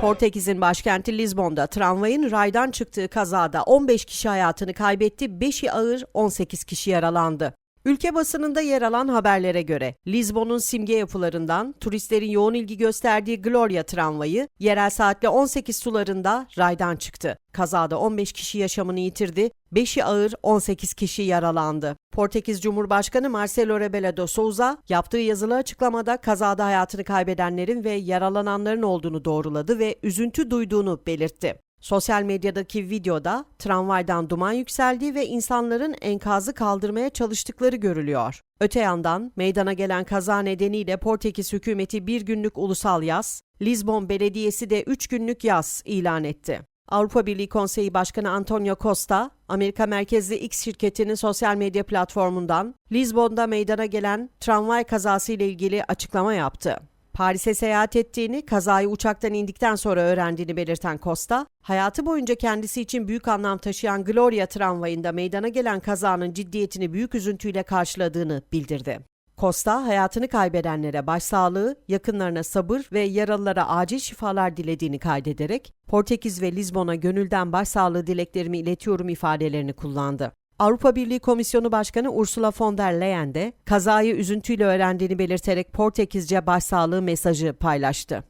Portekiz'in başkenti Lizbon'da tramvayın raydan çıktığı kazada 15 kişi hayatını kaybetti, 5'i ağır, 18 kişi yaralandı. Ülke basınında yer alan haberlere göre Lizbon'un simge yapılarından turistlerin yoğun ilgi gösterdiği Gloria tramvayı yerel saatle 18 sularında raydan çıktı. Kazada 15 kişi yaşamını yitirdi, 5'i ağır 18 kişi yaralandı. Portekiz Cumhurbaşkanı Marcelo Rebelo de Souza yaptığı yazılı açıklamada kazada hayatını kaybedenlerin ve yaralananların olduğunu doğruladı ve üzüntü duyduğunu belirtti. Sosyal medyadaki videoda tramvaydan duman yükseldiği ve insanların enkazı kaldırmaya çalıştıkları görülüyor. Öte yandan meydana gelen kaza nedeniyle Portekiz hükümeti bir günlük ulusal yaz, Lizbon Belediyesi de 3 günlük yaz ilan etti. Avrupa Birliği Konseyi Başkanı Antonio Costa, Amerika merkezli X şirketinin sosyal medya platformundan Lizbon'da meydana gelen tramvay kazası ile ilgili açıklama yaptı. Paris'e seyahat ettiğini, kazayı uçaktan indikten sonra öğrendiğini belirten Costa, hayatı boyunca kendisi için büyük anlam taşıyan Gloria tramvayında meydana gelen kazanın ciddiyetini büyük üzüntüyle karşıladığını bildirdi. Costa, hayatını kaybedenlere başsağlığı, yakınlarına sabır ve yaralılara acil şifalar dilediğini kaydederek, Portekiz ve Lizbon'a gönülden başsağlığı dileklerimi iletiyorum ifadelerini kullandı. Avrupa Birliği Komisyonu Başkanı Ursula von der Leyen de kazayı üzüntüyle öğrendiğini belirterek Portekizce başsağlığı mesajı paylaştı.